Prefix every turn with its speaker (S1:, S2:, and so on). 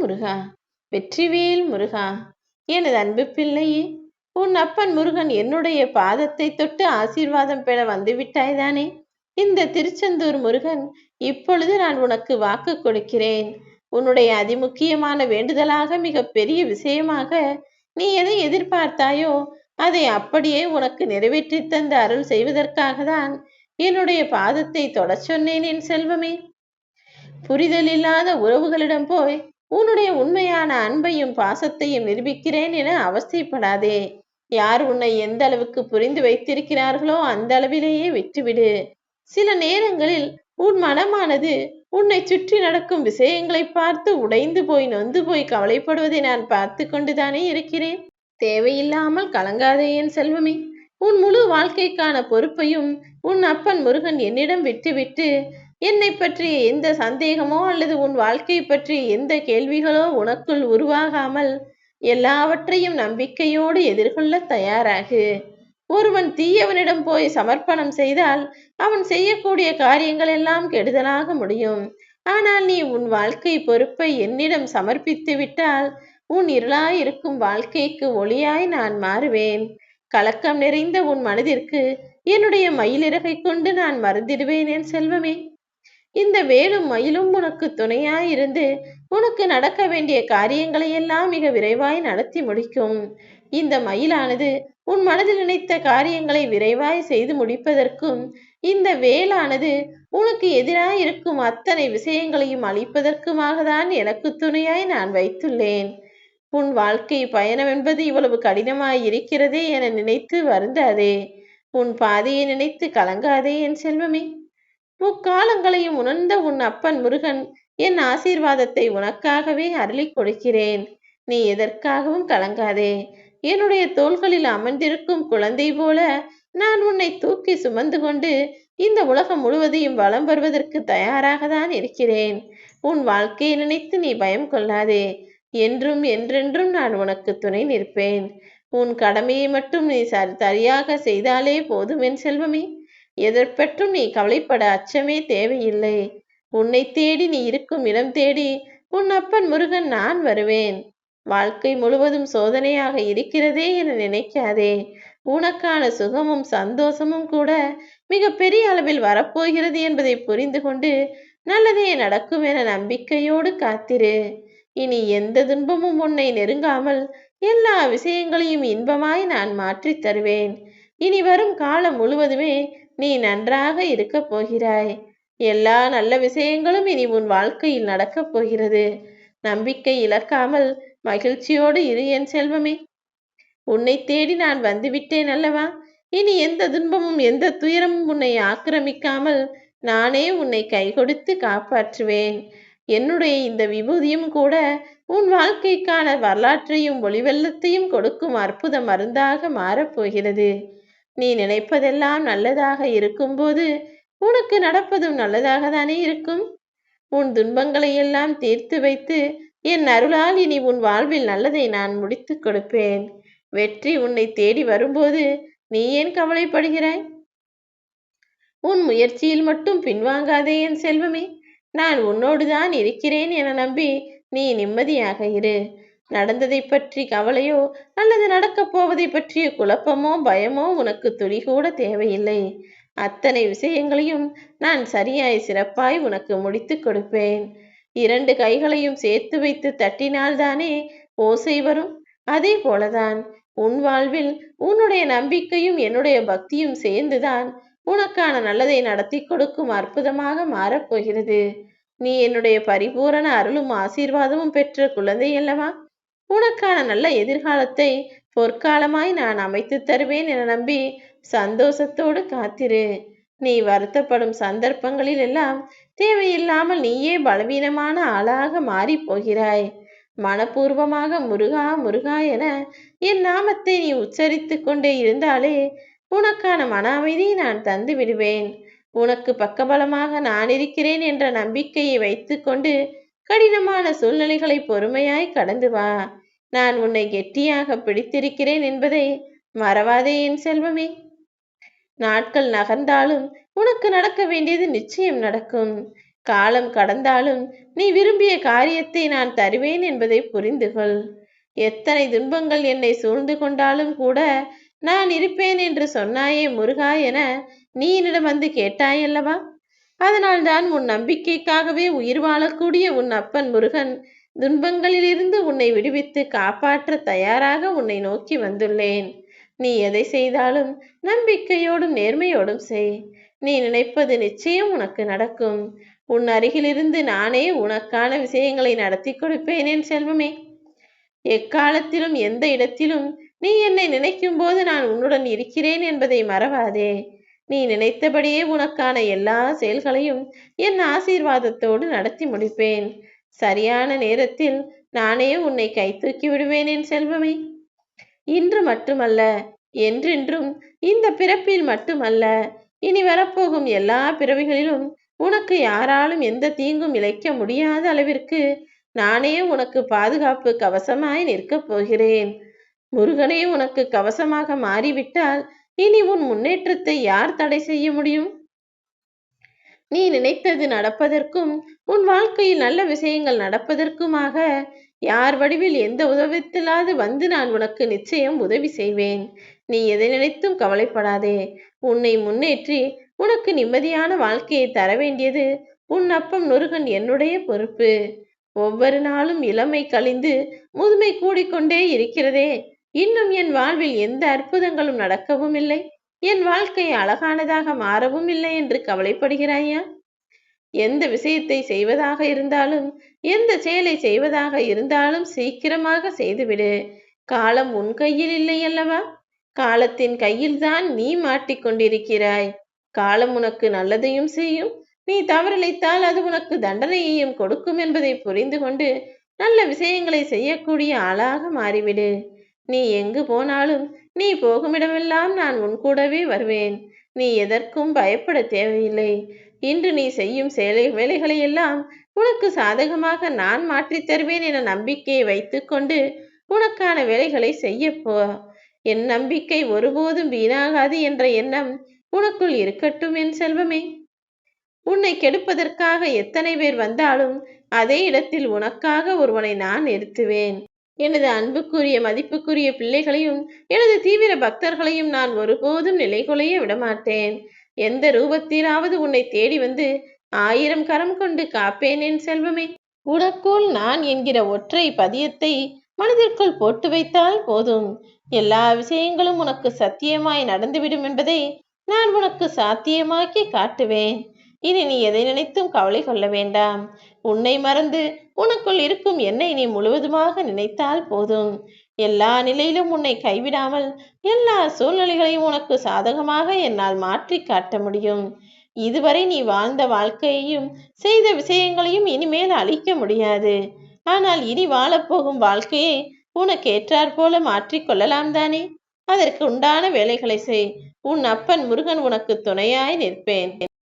S1: முருகா வெற்றிவேல் முருகா எனது அன்பு பிள்ளையே உன் அப்பன் முருகன் என்னுடைய பாதத்தை தொட்டு ஆசீர்வாதம் பெற வந்துவிட்டாய்தானே? இந்த திருச்செந்தூர் முருகன் இப்பொழுது நான் உனக்கு வாக்கு கொடுக்கிறேன். உன்னுடைய அதிமுக்கியமான வேண்டுதலாக மிக பெரிய விஷயமாக நீ எதை எதிர்பார்த்தாயோ அதை அப்படியே உனக்கு நிறைவேற்றி தந்த அருள் செய்வதற்காக தான் என்னுடைய பாதத்தை தொடச் சொன்னேன் என் செல்வமே. புரிதல் இல்லாத உறவுகளிடம் போய் உன்னுடைய உண்மையான அன்பையும் பாசத்தையும் நிரூபிக்கிறேன் என அவஸ்தைப்படாதே. யார் உன்னை எந்த அளவுக்கு புரிந்து வைத்திருக்கிறார்களோ அந்த அளவிலேயே விட்டுவிடு. சில நேரங்களில் உன் மனமானது உன்னை சுற்றி நடக்கும் விஷயங்களை பார்த்து உடைந்து போய் நொந்து போய் கவலைப்படுவதை நான் பார்த்து கொண்டுதானே இருக்கிறேன். தேவையில்லாமல் கலங்காதே என் செல்வமே. உன் முழு வாழ்க்கைக்கான பொறுப்பையும் உன் அப்பன் முருகன் என்னிடம் விட்டுவிட்டு என்னை பற்றி எந்த சந்தேகமோ அல்லது உன் வாழ்க்கை பற்றி எந்த கேள்விகளோ உனக்குள் உருவாகாமல் எல்லாவற்றையும் நம்பிக்கையோடு எதிர்கொள்ள தயாராகு. ஒருவன் தீயவனிடம் போய் சமர்ப்பணம் செய்தால் அவன் செய்யக்கூடிய காரியங்கள் எல்லாம் கெடுதலாக முடியும். ஆனால் நீ உன் வாழ்க்கை பொறுப்பை என்னிடம் சமர்ப்பித்து விட்டால் உன் இருளாய் இருக்கும் வாழ்க்கைக்கு ஒளியாய் நான் மாறுவேன். கலக்கம் நிறைந்த உன் மனதிற்கு என்னுடைய மயிலிறகை கொண்டு நான் மறந்திடுவேன் என் செல்வமே. இந்த வேலும் மயிலும் உனக்கு துணையாயிருந்து உனக்கு நடக்க வேண்டிய காரியங்களை எல்லாம் மிக விரைவாய் நடத்தி முடிக்கும். இந்த மயிலானது உன் மனதில் நினைத்த காரியங்களை விரைவாய் செய்து முடிப்பதற்கும் இந்த வேலானது உனக்கு எதிராய் இருக்கும் அத்தனை விஷயங்களையும் அழிப்பதற்குமாக தான் எனக்கு துணையாய் நான் வைத்துள்ளேன். உன் வாழ்க்கை பயணம் என்பது இவ்வளவு கடினமாய் இருக்கிறதே என நினைத்து வருந்தாதே. உன் பாதையை நினைத்து கலங்காதே என் செல்வமே. முக்காலங்களையும் உணர்ந்த உன் அப்பன் முருகன் என் ஆசீர்வாதத்தை உனக்காகவே அருளிக் கொடுக்கிறேன். நீ எதற்காகவும் கலங்காதே. என்னுடைய தோள்களில் அமர்ந்திருக்கும் குழந்தை போல நான் உன்னை தூக்கி சுமந்து கொண்டு இந்த உலகம் முழுவதையும் வலம் வருவதற்கு தயாராக தான் இருக்கிறேன். உன் வாழ்க்கையை நினைத்து நீ பயம் கொள்ளாதே. என்றும் என்றென்றும் நான் உனக்கு துணை நிற்பேன். உன் கடமையை மட்டும் நீ சரியாக செய்தாலே போதும் என் செல்வமே. எதற்பற்றும் நீ கவலைப்பட அச்சமே தேவையில்லை. உன்னை தேடி நீ இருக்கும் இடம் தேடி உன் அப்பன் முருகன் நான் வருவேன். வாழ்க்கை முழுவதும் சோதனையாக இருக்கிறதே என நினைக்காதே. உனக்கான சுகமும் சந்தோஷமும் கூட மிக பெரிய அளவில் வரப்போகிறது என்பதை புரிந்து கொண்டு நல்லதே நடக்கும் என நம்பிக்கையோடு காத்திரு. இனி எந்த துன்பமும் உன்னை நெருங்காமல் எல்லா விஷயங்களையும் இன்பமாய் நான் மாற்றித் தருவேன். இனி வரும் காலம் முழுவதுமே நீ நன்றாக இருக்கப் போகிறாய். எல்லா நல்ல விஷயங்களும் இனி உன் வாழ்க்கையில் நடக்கப் போகிறது. நம்பிக்கை இழக்காமல் மகிழ்ச்சியோடு இரு என் செல்வமே. உன்னை தேடி நான் வந்துவிட்டேன் அல்லவா? இனி எந்த துன்பமும் எந்த துயரமும் உன்னை ஆக்கிரமிக்காமல் நானே உன்னை கை கொடுத்து காப்பாற்றுவேன். என்னுடைய இந்த விபூதியும் கூட உன் வாழ்க்கைக்கான வரலாற்றையும் ஒளிவெள்ளத்தையும் கொடுக்கும் அற்புத மருந்தாக மாறப்போகிறது நீ நினைப்பதெல்லாம் நல்லதாக இருக்கும்போது உனக்கு நடப்பதும் நல்லதாக தானே இருக்கும்? உன் துன்பங்களை எல்லாம் தீர்த்து வைத்து என் அருளால் இனி உன் வாழ்வில் நல்லதை நான் முடித்துக் கொடுப்பேன். வெற்றி உன்னை தேடி வரும்போது நீ ஏன் கவலைப்படுகிறாய்? உன் முயற்சியில் மட்டும் பின்வாங்காதே என் செல்வமே. நான் உன்னோடுதான் இருக்கிறேன் என நம்பி நீ நிம்மதியாக இரு. நடந்ததை பற்றி கவலையோ அல்லது நடக்கப் போவதை பற்றிய குழப்பமோ பயமோ உனக்கு துளிகூட தேவையில்லை. அத்தனை விஷயங்களையும் நான் சரியாய் சிறப்பாய் உனக்கு முடித்துக் கொடுப்பேன். இரண்டு கைகளையும் சேர்த்து வைத்து தட்டினால்தானே ஓசை வரும்? அதே போலதான் உன் வாழ்வில் உன்னுடைய நம்பிக்கையும் என்னுடைய பக்தியும் சேர்ந்துதான் உனக்கான நல்லதை நடத்தி கொடுக்கும் அற்புதமாக மாறப்போகிறது நீ என்னுடைய பரிபூரண அருளும் ஆசீர்வாதமும் பெற்ற குழந்தை அல்லவா? உனக்கான நல்ல எதிர்காலத்தை பொற்காலமாய் நான் அமைத்து தருவேன் என நம்பி சந்தோஷத்தோடு காத்திரு. நீ வருத்தப்படும் சந்தர்ப்பங்களில் எல்லாம் தேவையில்லாமல் நீயே பலவீனமான ஆளாக மாறி போகிறாய். மனப்பூர்வமாக முருகா முருகா என என் நாமத்தை நீ உச்சரித்து கொண்டே இருந்தாலே உனக்கான மன அமைதியை நான் தந்து விடுவேன். உனக்கு பக்கபலமாக நான் இருக்கிறேன் என்ற நம்பிக்கையை வைத்துக்கொண்டு கடினமான சூழ்நிலைகளை பொறுமையாய் கடந்து வா. நான் உன்னை கெட்டியாக பிடித்திருக்கிறேன் என்பதை மறவாதே என் செல்வமே. நாட்கள் நகர்ந்தாலும் உனக்கு நடக்க வேண்டியது நிச்சயம் நடக்கும். காலம் கடந்தாலும் நீ விரும்பிய காரியத்தை நான் தருவேன் என்பதை புரிந்து கொள் எத்தனை துன்பங்கள் என்னை சூழ்ந்து கொண்டாலும் கூட நான் இருப்பேன் என்று சொன்னாயே முருகா என நீ என்னிடம் வந்து கேட்டாயல்லவா? அதனால்தான் உன் நம்பிக்கைக்காகவே உயிர் வாழக்கூடிய உன் அப்பன் முருகன் துன்பங்களிலிருந்து உன்னை விடுவித்து காப்பாற்ற தயாராக உன்னை நோக்கி வந்துள்ளேன். நீ எதை செய்தாலும் நம்பிக்கையோடும் நேர்மையோடும் செய். நீ நினைப்பது நிச்சயம் உனக்கு நடக்கும். உன் அருகிலிருந்து நானே உனக்கான விஷயங்களை நடத்தி கொடுப்பேன் என் செல்வமே. எக்காலத்திலும் எந்த இடத்திலும் நீ என்னை நினைக்கும் போது நான் உன்னுடன் இருக்கிறேன் என்பதை மறவாதே. நீ நினைத்தபடியே உனக்கான எல்லா செயல்களையும் என் ஆசீர்வாதத்தோடு நடத்தி முடிப்பேன். சரியான நேரத்தில் நானே உன்னை கை தூக்கி விடுவேன் என் செல்வமே. இன்று மட்டுமல்ல என்றென்றும் இந்த பிறப்பில் மட்டுமல்ல இனி வரப்போகும் எல்லா பிறவிகளிலும் உனக்கு யாராலும் எந்த தீங்கும் இழைக்க முடியாத அளவிற்கு நானே உனக்கு பாதுகாப்பு கவசமாய் நிற்கப் போகிறேன். முருகனே உனக்கு கவசமாக மாறிவிட்டால் இனி உன் முன்னேற்றத்தை யார் தடை செய்ய முடியும்? நீ நினைத்தது நடப்பதற்கும் உன் வாழ்க்கையில் நல்ல விஷயங்கள் நடப்பதற்குமாக யார் வடிவில் எந்த உதவித்தில்லாது வந்து நான் உனக்கு நிச்சயம் உதவி செய்வேன். நீ எதை நினைத்தும் கவலைப்படாதே. உன்னை முன்னேற்றி உனக்கு நிம்மதியான வாழ்க்கையை தர வேண்டியது உன் அப்பம் நுருகன் என்னுடைய பொறுப்பு. ஒவ்வொரு நாளும் இளமை கழிந்து முதுமை கூடிக்கொண்டே இருக்கிறதே. இன்னும் என் வாழ்வில் எந்த அற்புதங்களும் நடக்கவும் இல்லை. என் வாழ்க்கை அழகானதாக மாறவும் இல்லை என்று கவலைப்படுகிறாயா? எந்த விஷயத்தை செய்வதாக இருந்தாலும் எந்த செயலை செய்வதாக இருந்தாலும் சீக்கிரமாக செய்துவிடு. காலம் உன் கையில் இல்லை அல்லவா? காலத்தின் கையில்தான் நீ மாட்டிக்கொண்டிருக்கிறாய் காலம் உனக்கு நல்லதையும் செய்யும். நீ தவறிழைத்தால் அது உனக்கு தண்டனையையும் கொடுக்கும் என்பதை புரிந்து கொண்டு நல்ல விஷயங்களை செய்யக்கூடிய ஆளாக மாறிவிடு. நீ எங்கு போனாலும் நீ போகுமிடமெல்லாம் நான் உன் கூடவே வருவேன். நீ எதற்கும் பயப்பட தேவையில்லை. இன்று நீ செய்யும் செயலை வேலைகளை எல்லாம் உனக்கு சாதகமாக நான் மாற்றித் தருவேன் என நம்பிக்கையை வைத்துக்கொண்டு உனக்கான வேலைகளை செய்யப்போ என் நம்பிக்கை ஒருபோதும் வீணாகாது என்ற எண்ணம் உனக்குள் இருக்கட்டும் என் செல்வமே. உன்னை கெடுப்பதற்காக எத்தனை பேர் வந்தாலும் அதே இடத்தில் உனக்காக ஒருவனை நான் நிறுத்துவேன். எனது அன்புக்குரிய மதிப்புக்குரிய பிள்ளைகளையும் எனது தீவிர பக்தர்களையும் நான் ஒருபோதும் நிலைகுலைய விடமாட்டேன். எந்த ரூபத்திலாவது உன்னை தேடி வந்து ஆயிரம் கரம் கொண்டு காப்பேன் என் செல்வமே. உனக்குள் நான் என்கிற ஒற்றை பதியத்தை மனதிற்குள் போட்டு வைத்தால் போதும். எல்லா விஷயங்களும் உனக்கு சத்தியமாய் நடந்துவிடும் என்பதை நான் உனக்கு சாத்தியமாக்கி காட்டுவேன். இனி நீ எதை நினைத்தும் கவலை கொள்ள வேண்டாம். உன்னை மறந்து உனக்குள் இருக்கும் என்னை நீ முழுவதுமாக நினைத்தால் போதும். எல்லா நிலையிலும் உன்னை கைவிடாமல் எல்லா சூழ்நிலைகளையும் உனக்கு சாதகமாக என்னால் மாற்றி காட்ட முடியும். இதுவரை நீ வாழ்ந்த வாழ்க்கையையும் செய்த விஷயங்களையும் இனிமேல் அழிக்க முடியாது. ஆனால் இனி வாழப்போகும் வாழ்க்கையை உனக்கு ஏற்றாற்போல மாற்றிக்கொள்ளலாம் தானே? அதற்கு உண்டான வேலைகளை செய். உன் அப்பன் முருகன் உனக்கு துணையாய் நிற்பேன்.